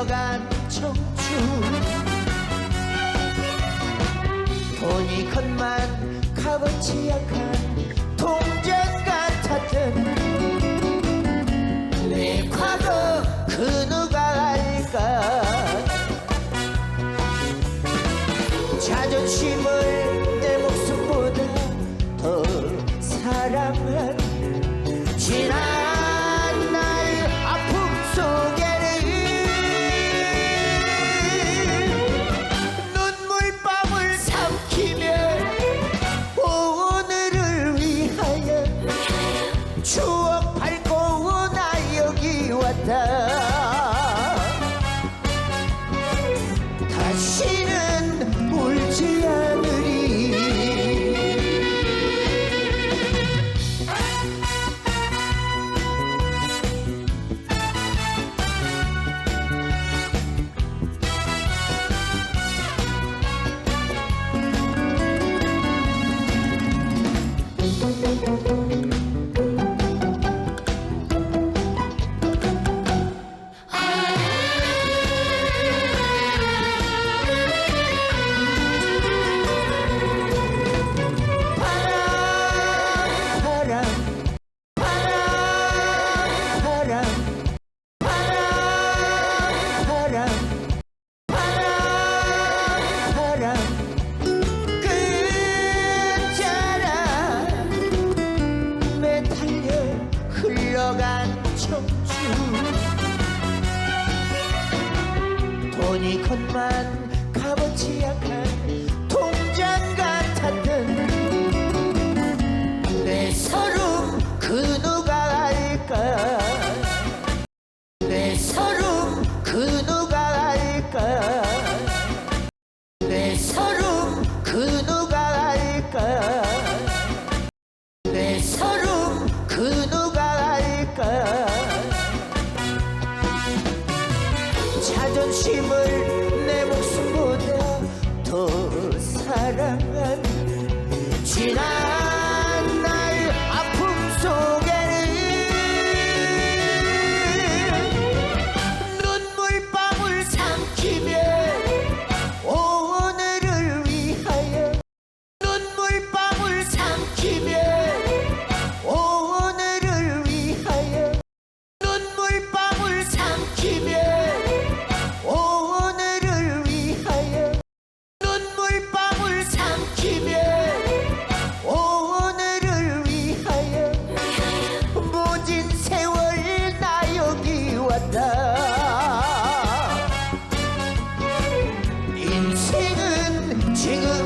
흘러간 청춘 돈이 건만 값어치 약한 동전 같았던 내 과거 그 누가 알까? 자존심을 흘러간 청춘 돈이 컸만 값어치 약한 jingle